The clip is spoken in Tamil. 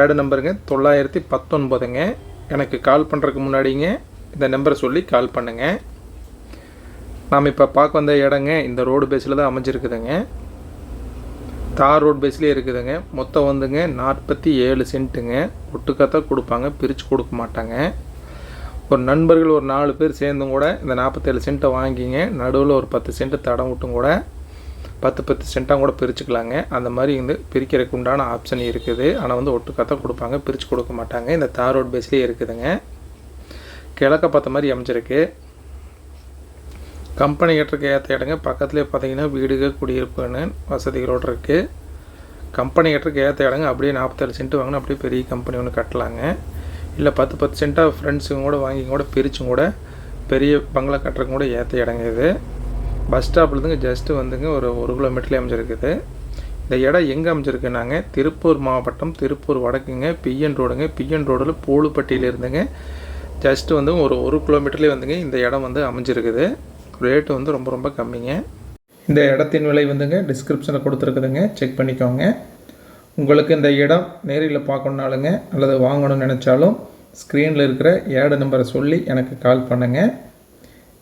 ஏடு நம்பருங்க தொள்ளாயிரத்தி பத்தொன்பதுங்க. எனக்கு கால் பண்ணுறதுக்கு முன்னாடிங்க இந்த நம்பரை சொல்லி கால் பண்ணுங்க. நாம் இப்போ பார்க்க வந்த இடங்க இந்த ரோடு பேஸில் தான் அமைஞ்சிருக்குதுங்க. தார் ரோடு பேஸ்லேயே இருக்குதுங்க. மொத்தம் வந்துங்க நாற்பத்தி ஏழு சென்ட்டுங்க ஒட்டுக்காத்தான் கொடுப்பாங்க பிரித்து கொடுக்க மாட்டாங்க. ஒரு நண்பர்கள் ஒரு நாலு பேர் சேர்ந்தும் கூட இந்த நாற்பத்தேழு சென்ட்டை வாங்கிங்க. நடுவில் ஒரு பத்து சென்ட்டு தடம் விட்டும் கூட பத்து பத்து சென்ட்டாக கூட பிரிச்சுக்கலாங்க. அந்த மாதிரி வந்து பிரிக்கிறதுக்கு உண்டான ஆப்ஷன் இருக்குது. ஆனால் வந்து ஒட்டுக்காத்தான் கொடுப்பாங்க. பிரித்து கொடுக்க மாட்டாங்க. இந்த தார் ரோட் பேஸ்லேயே இருக்குதுங்க. கிழக்க பார்த்த மாதிரி அமைஞ்சிருக்கு. கம்பெனி கட்டுறதுக்கு ஏற்ற இடங்க. பக்கத்துலேயே பார்த்தீங்கன்னா வீடுகள் குடியிருப்புன்னு வசதிகளோடு இருக்குது கம்பெனி கட்டுறதுக்கு ஏற்ற இடங்க. அப்படியே நாற்பத்தேழு சென்ட் வாங்கினா அப்படியே பெரிய கம்பெனி ஒன்று கட்டலாங்க. இல்லை பத்து பத்து சென்ட்டாக ஃப்ரெண்ட்ஸுங்க கூட வாங்கி கூட பிரிச்சும் கூட பெரிய பங்களா கட்டுறதுக்கு கூட ஏற்ற இடங்க இது. பஸ் ஸ்டாப்லேருந்துங்க ஜஸ்ட்டு வந்துங்க ஒரு ஒரு கிலோமீட்டர்லேயே அமைஞ்சிருக்குது. இந்த இடம் எங்கே அமைஞ்சிருக்குனாங்க? திருப்பூர் மாவட்டம் திருப்பூர் வடக்குங்க பிஎன் ரோடுங்க. பிஎன் ரோடில் பூலுப்பட்டியில் இருந்துங்க. ஜஸ்ட்டு வந்து ஒரு ஒரு கிலோமீட்டர்லேயே வந்துங்க இந்த இடம் வந்து அமைஞ்சிருக்குது. ரேட்டு வந்து ரொம்ப ரொம்ப கம்மிங்க. இந்த இடத்தின் விலை வந்துங்க டிஸ்கிரிப்ஷனில் கொடுத்துருக்குதுங்க. செக் பண்ணிக்கோங்க. உங்களுக்கு இந்த இடம் நேரில் பார்க்கணுனாலுங்க அல்லது வாங்கணும்னு நினச்சாலும் ஸ்க்ரீனில் இருக்கிற ஏடு நம்பரை சொல்லி எனக்கு கால் பண்ணுங்கள்